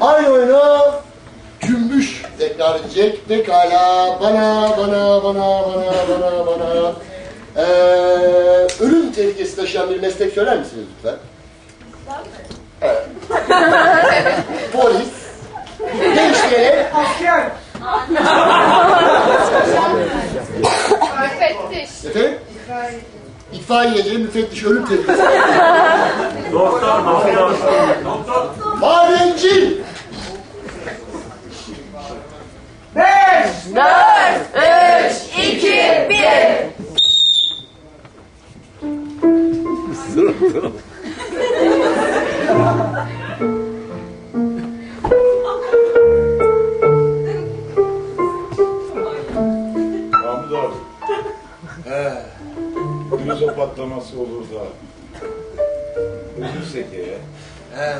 Aynı oyunu cümbüş tekrar edecek. Pekala bana bana bana bana bana bana ee, ölüm tehlikesi taşıyan bir meslek söyler misiniz lütfen? Evet. Polis. Gençlere Asker. Müfettiş. efendim itfaiyeci, müfettiş, ölüm tehlikesi. Doktor, doktor. Madenci. Mahmut abi. He. Krizo patlaması olur da. Ölürsek ya. He.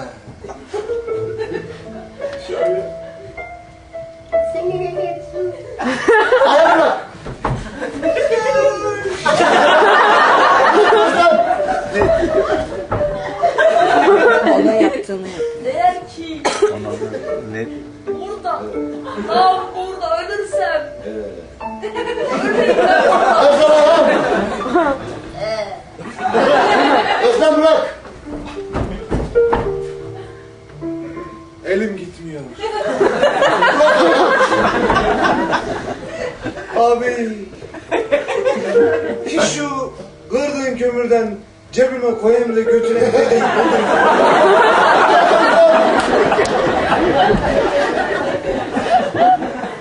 Ona yaptığını yap. Eğer ki burada, tam burada. Ölürsem. Özlem bırak. Elim gitmiyor. Abi. Hiç şu kırdığın kömürden cebime koyayım da götüreyim dediğin olur mu?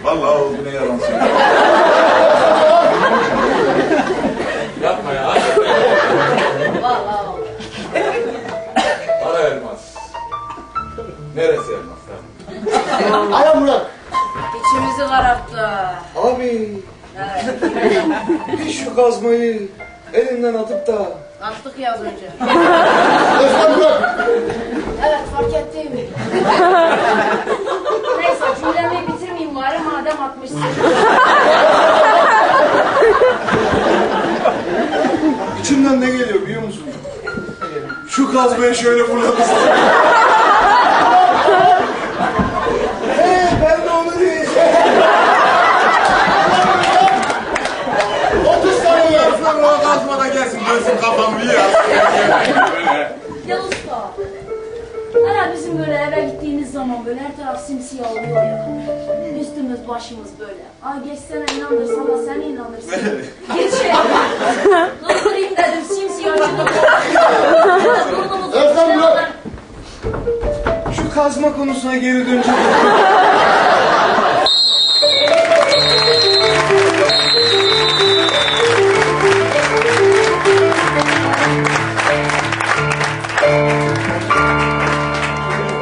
Vallahi oldu ne yalan söylüyor. Yapma ya. Para elmas. Neresi elmas? Ayağa bırak. içimizi kararttı. Abi. Hiç şu kazmayı elinden atıp da Attık ya az önce. Özlem bırak. Evet fark ettim. Neyse cümlemi bitirmeyeyim bari madem atmışsın. İçimden ne geliyor biliyor musun? Şu kazmayı şöyle fırlatırsam. Dönsün kafamı ya. Usta. Hani bizim böyle eve gittiğimiz zaman böyle her taraf simsiyah oluyor ya. Üstümüz başımız böyle. Aa geçsene inanırsan da sen inanırsın. Geçe. Kıldırayım dedim simsiyah çıkıp. Burnumuzu Özlem bırak. Şu kazma konusuna geri döneceğim.